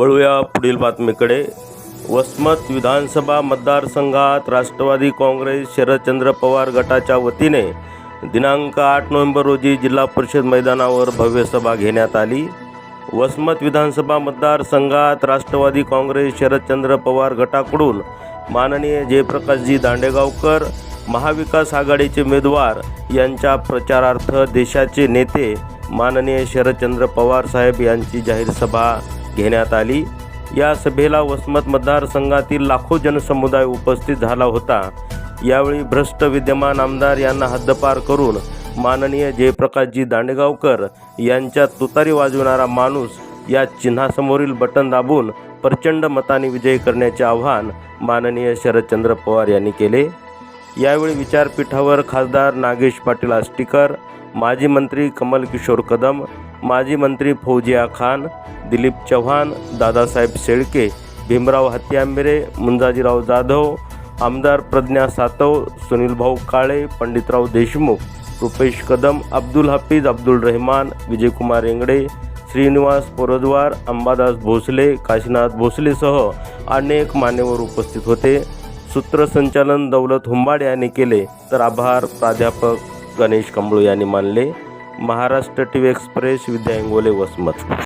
वळूया पुढील बातमीकडे. वसमत विधानसभा मतदारसंघात राष्ट्रवादी काँग्रेस शरदचंद्र पवार गटाच्या वतीने दिनांक आठ नोव्हेंबर रोजी जिल्हा परिषद मैदानावर भव्य सभा घेण्यात आली. वसमत विधानसभा मतदारसंघात राष्ट्रवादी काँग्रेस शरदचंद्र पवार गटाकडून माननीय जयप्रकाशजी दांडेगावकर महाविकास आघाडीचे उमेदवार यांच्या प्रचारार्थ देशाचे नेते माननीय शरदचंद्र पवार साहेब यांची जाहीर सभा घेण्यात आली. या सभेला वसमत मतदारसंघातील लाखो जनसमुदाय उपस्थित झाला होता. यावेळी भ्रष्ट विद्यमान आमदार यांना हद्दपार करून माननीय जयप्रकाशजी दांडेगावकर यांच्या तुतारी वाजवणारा माणूस या चिन्हासमोरील बटन दाबून प्रचंड मताने विजयी करण्याचे आवाहन माननीय शरदचंद्र पवार यांनी केले. यावेळी विचारपीठावर खासदार नागेश पाटील आष्टीकर माजी मंत्री कमल किशोर कदम माजी मंत्री फौजिया खान दिलीप चव्हाण दादासाहेब शेळके भीमराव हत्यांबेरे मुंजाजीराव जाधव आमदार प्रज्ञा सातव सुनीलभाऊ काळे पंडितराव देशमुख रुपेश कदम अब्दुल हफीज अब्दुल रहमान विजयकुमार रेंगडे श्रीनिवास पोरदवार अंबादास भोसले काशीनाथ भोसलेसह अनेक मान्यवर उपस्थित होते. सूत्रसंचालन दौलत हुंबाड यांनी केले तर आभार प्राध्यापक गणेश कंबळू यांनी मानले. Maharashtra T V express Vidya Ingole Vasmat.